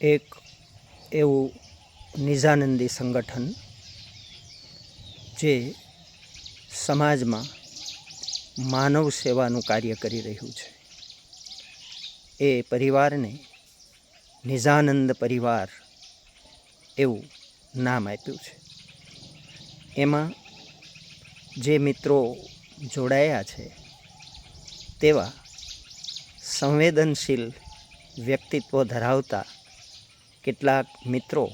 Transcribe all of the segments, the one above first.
એક એવું નિજાનંદી સંગઠન જે સમાજમાં માનવ સેવાનું કાર્ય કરી રહ્યું છે. એ પરિવારને નિજાનંદ પરિવાર એવું નામ આપ્યું છે. એમાં જે મિત્રો જોડાયા છે તેવા સંવેદનશીલ વ્યક્તિત્વ ધરાવતા કેટલાક મિત્રો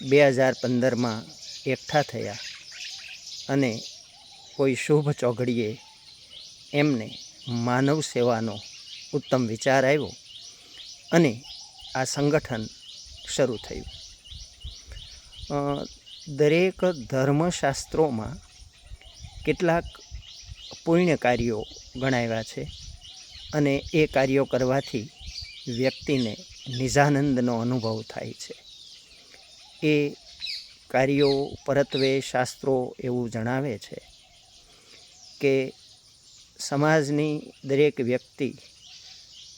બે હજાર પંદરમાં એકઠા થયા અને કોઈ શુભ ચોઘડીએ એમને માનવ સેવાનો ઉત્તમ વિચાર આવ્યો અને આ સંગઠન શરૂ થયું. દરેક ધર્મશાસ્ત્રોમાં કેટલાક પુણ્ય કાર્યો ગણાવ્યા છે અને એ કાર્યો કરવાથી વ્યક્તિને નિજાનંદનો અનુભવ થાય છે. એ કાર્યો, પરત્વે, શાસ્ત્રો એવું જણાવે છે કે સમાજની દરેક વ્યક્તિ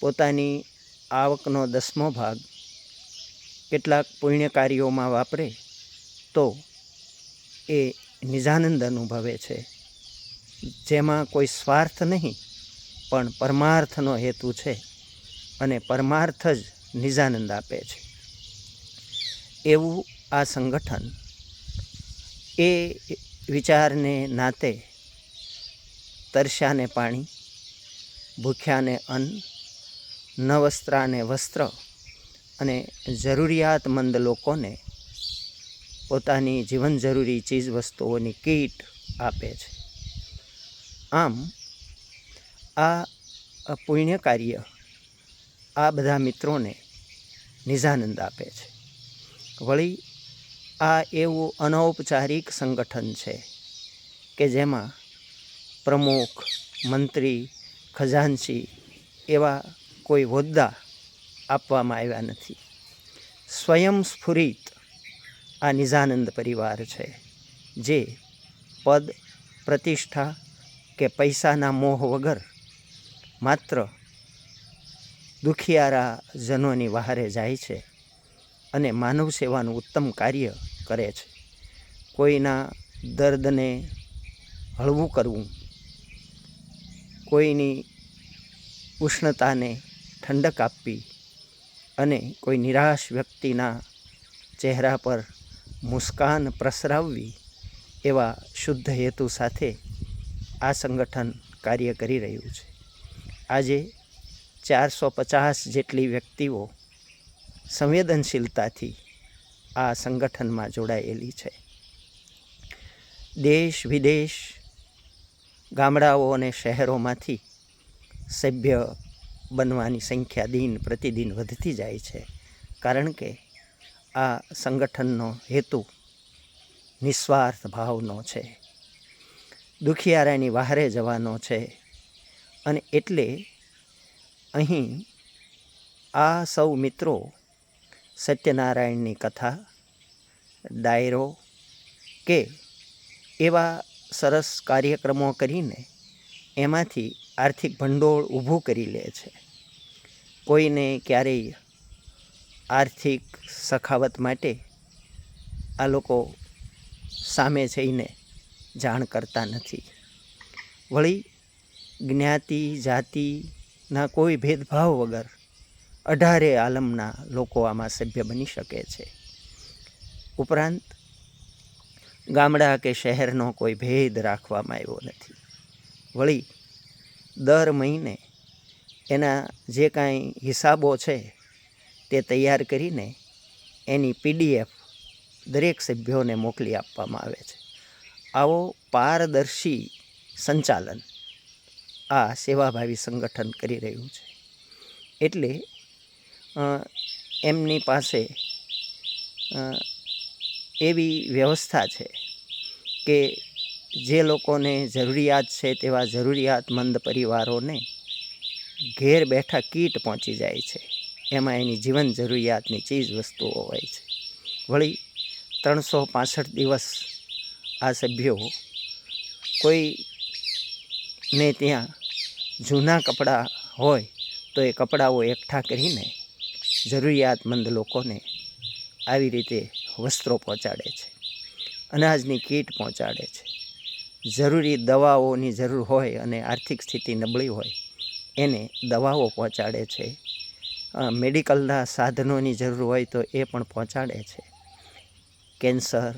પોતાની આવકનો દસમો ભાગ કેટલાક પુણ્ય કાર્યોમાં વાપરે તો એ નિજાનંદ અનુભવે છે. જેમાં કોઈ સ્વાર્થ નહીં, પણ પરમાર્થનો હેતુ છે અને પરમાર્થ જ નિજાનંદ આપે છે. એવું આ સંગઠન એ વિચારને નાતે તરસ્યાને પાણી, ભૂખ્યાને અન્ન ન વસ્ત્રાને વસ્ત્ર અને જરૂરિયાતમંદ લોકોને પોતાની જીવન જરૂરી ચીજ વસ્તુઓની કીટ આપે છે. આમ, આ પુણ્ય કાર્ય આ બધા મિત્રોને નિજાનંદ આપે છે. વળી, આ એવું અનૌપચારિક સંગઠન છે કે જેમાં પ્રમુખ, મંત્રી ખજાનસી એવા કોઈ હોદ્દા આપવામાં આવ્યા નથી. સ્વયંસ્ફુરિત આ નિજાનંદ પરિવાર છે જે પદ, પ્રતિષ્ઠા કે પૈસાના મોહ વગર માત્ર દુખિયારા જનોની વહારે જાય છે અને માનવ સેવાનું ઉત્તમ કાર્ય કરે છે. કોઈના દર્દને હળવું કરવું, કોઈની ઉષ્ણતાને ઠંડક આપવી અને કોઈ નિરાશ વ્યક્તિના ચહેરા પર મુસ્કાન પ્રસરાવવી એવા શુદ્ધ હેતુ સાથે આ સંગઠન કાર્ય કરી રહ્યું છે. આજે ચારસો પચાસ જેટલી વ્યક્તિઓ સંવેદનશીલતાથી આ સંગઠનમાં જોડાયેલી છે. દેશ, વિદેશ, ગામડાઓ અને શહેરોમાંથી સભ્ય બનવાની સંખ્યા દિન પ્રતિદિન વધતી જાય છે. કારણ કે આ સંગઠનનો હેતુ નિસ્વાર્થ ભાવનો છે. દુખિયારાની વહારે જવાનો છે અને એટલે અહીં આ સૌ મિત્રો સત્યનારાયણની કથા, ડાયરો કે એવા સરસ કાર્યક્રમો કરીને એમાંથી આર્થિક ભંડોળ ઊભું કરી લે છે. કોઈને ક્યારેય આર્થિક સખાવત માટે આ લોકો સામે જઈને જાણ કરતા નથી. વળી જ્ઞાતિ જાતિના કોઈ ભેદભાવ વગર અઢારે આલમના લોકો આમાં સભ્ય બની શકે છે. ઉપરાંત, ગામડા કે શહેરનો કોઈ ભેદ રાખવામાં આવ્યો નથી. વળી, દર મહિને એના જે કાંઈ હિસાબો છે તે તૈયાર કરીને એની પીડીએફ દરેક સભ્યોને મોકલી આપવામાં આવે છે. આવો પારદર્શી સંચાલન આ સેવાભાવી સંગઠન કરી રહ્યું છે. એટલે એમની પાસે એવી વ્યવસ્થા છે કે જે લોકોને જરૂરિયાત છે તેવા જરૂરિયાતમંદ પરિવારોને ઘેર બેઠા કીટ પહોંચી જાય છે. એમાં એની જીવન જરૂરિયાતની ચીજ વસ્તુઓ હોય છે. વળી, ત્રણસો પાસઠ દિવસ આ સભ્યો કોઈને ત્યાં જૂના કપડાં હોય તો એ કપડાઓ એકઠા કરીને જરૂરિયાતમંદ લોકોને આવી રીતે વસ્ત્રો પહોંચાડે છે. અનાજની કીટ પહોંચાડે છે. જરૂરી દવાઓની જરૂર હોય અને આર્થિક સ્થિતિ નબળી હોય એને દવાઓ પહોંચાડે છે. મેડિકલના સાધનોની જરૂર હોય તો એ પણ પહોંચાડે છે. કેન્સર,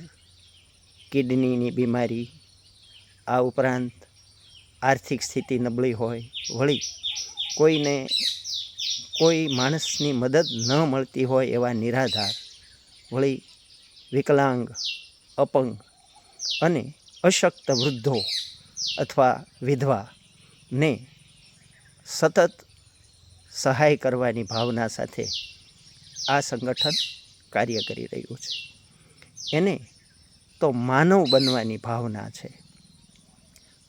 કિડનીની બીમારી, આ ઉપરાંત આર્થિક સ્થિતિ નબળી હોય, વળી કોઈને કોઈ માણસની મદદ ન મળતી હોય એવા નિરાધાર, વળી વિકલાંગ, અપંગ અને અશક્ત વૃદ્ધો અથવા વિધવાને સતત સહાય કરવાની ભાવના સાથે આ સંગઠન કાર્ય કરી રહ્યું છે. એને તો માનવ બનવાની ભાવના છે.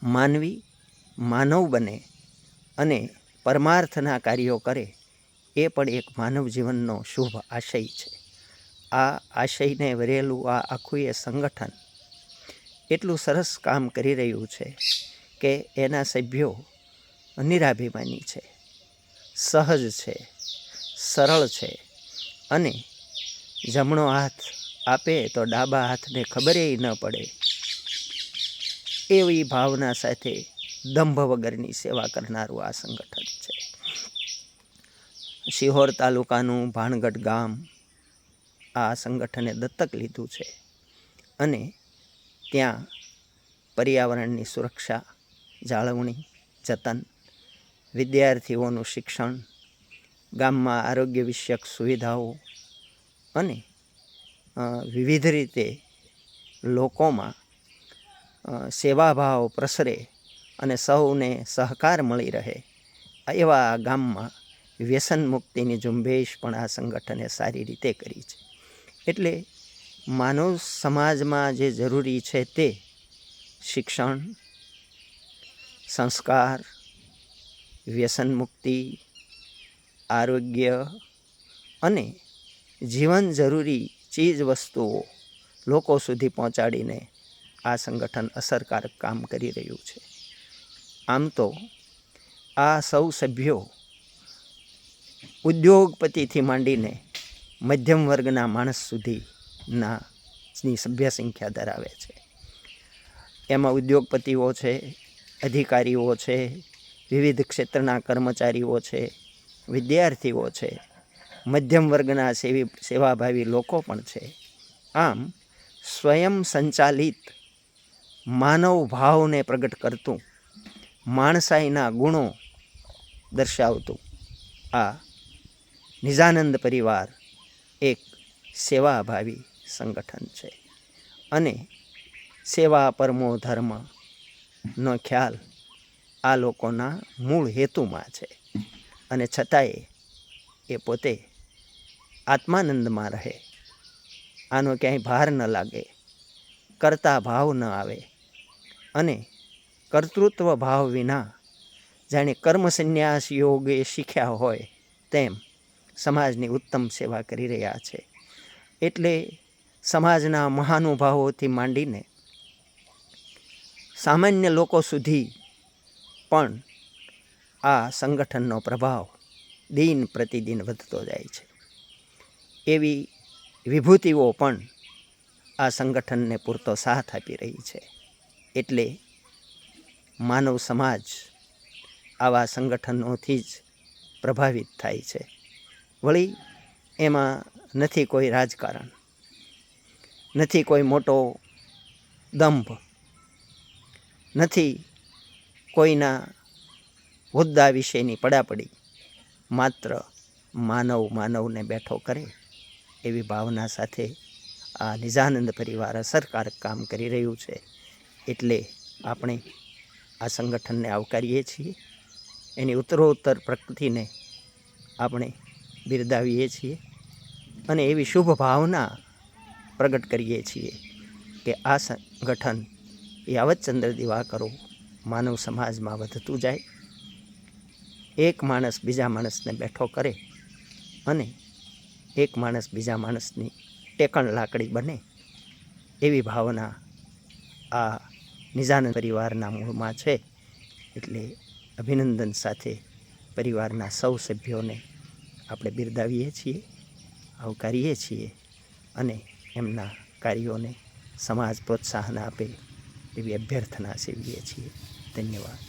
માનવી માનવ બને અને પરમાર્થના કાર્યો કરે, એ પણ એક માનવ જીવનનો શુભ આશય છે. આ આશયને વરેલું આ આખું એ સંગઠન એટલું સરસ કામ કરી રહ્યું છે કે એના સભ્યો નિરાભિમાની છે, સહજ છે, સરળ છે અને જમણો હાથ આપે તો ડાબા હાથને ખબરે ન પડે, એવી ભાવના સાથે દંભ વગરની સેવા કરનારું આ સંગઠન છે. શિહોર તાલુકાનું ભાણગઢ ગામ આ સંગઠને દત્તક લીધું છે અને ત્યાં પર્યાવરણની સુરક્ષા, જાળવણી, જતન, વિદ્યાર્થીઓનું શિક્ષણ, ગામમાં આરોગ્ય વિષયક સુવિધાઓ અને વિવિધ રીતે લોકોમાં સેવાભાવ પ્રસરે અને સૌને સહકાર મળી રહે. એવા ગામમાં વ્યસન મુક્તિની ઝુંબેશ પણ આ સંગઠને સારી રીતે કરી છે. એટલે માનવ સમાજમાં જે જરૂરી છે તે શિક્ષણ, સંસ્કાર, વ્યસન મુક્તિ, આરોગ્ય અને જીવન જરૂરી ચીજ વસ્તુઓ લોકો સુધી પહોંચાડીને આ સંગઠન અસરકારક કામ કરી રહ્યું છે. આમ તો આ સૌ સભ્યો ઉદ્યોગપતિથી માંડીને મધ્યમ વર્ગના માણસ સુધીના ની સભ્ય સંખ્યા ધરાવે છે. એમાં ઉદ્યોગપતિઓ છે, અધિકારીઓ છે, વિવિધ ક્ષેત્રના કર્મચારીઓ છે, વિદ્યાર્થીઓ છે, મધ્યમ વર્ગના સેવી, સેવાભાવી લોકો પણ છે. આમ સ્વયં સંચાલિત માનવ ભાવને પ્રગટ કરતું માણસાઈના ગુણો દર્શાવતું આ નિજાનંદ પરિવાર એક સેવાભાવી સંગઠન છે. અને સેવા પરમો ધર્મનો ખ્યાલ આ લોકોના મૂળ હેતુમાં છે. અને છતાંય એ પોતે આત્માનંદમાં રહે. આનો ક્યાંય ભાર ન લાગે, કરતા ભાવ ન આવે અને કર્તૃત્વ ભાવ વિના જાણે કર્મ સંન્યાસ યોગ શીખ્યા હોય તેમ સમાજની ઉત્તમ સેવા કરી રહ્યા છે. એટલે સમાજના મહાનુભાવોથી માંડીને સામાન્ય લોકો સુધી પણ આ સંગઠનનો પ્રભાવ દિન પ્રતિદિન વધતો જાય છે. એવી વિભૂતિઓ પણ આ સંગઠનને પૂરતો સાથ આપી રહી છે. એટલે માનવ સમાજ આવા સંગઠનોથી જ પ્રભાવિત થાય છે. વળી એમાં નથી કોઈ રાજકારણ, નથી કોઈ મોટો દંભ, નથી કોઈના હોદ્દા વિશેની પડાપડી, માત્ર માનવ માનવને બેઠો કરે એવી ભાવના સાથે આ નિજાનંદ પરિવાર અસરકારક કામ કરી રહ્યું છે. એટલે આપણે આ સંગઠનને આવકારીએ છીએ. એની ઉત્તરોત્તર પ્રગતિને આપણે બિરદાવીએ છીએ અને એવી શુભ ભાવના પ્રગટ કરીએ છીએ કે આ સંગઠન યાવતચંદ્ર દિવાકરો માનવ સમાજમાં વધતું જાય. એક માણસ બીજા માણસને બેઠો કરે અને એક માણસ બીજા માણસની ટેકણ લાકડી બને એવી ભાવના આ નિજાનંદ પરિવારના મૂળમાં છે એટલે અભિનંદન સાથે પરિવારના સૌ સભ્યોને આપણે બિરદાવીએ છીએ, આવકારીએ છીએ અને એમના કાર્યોને સમાજ પ્રોત્સાહન આપે એવી અભ્યર્થના સેવીએ છીએ. ધન્યવાદ.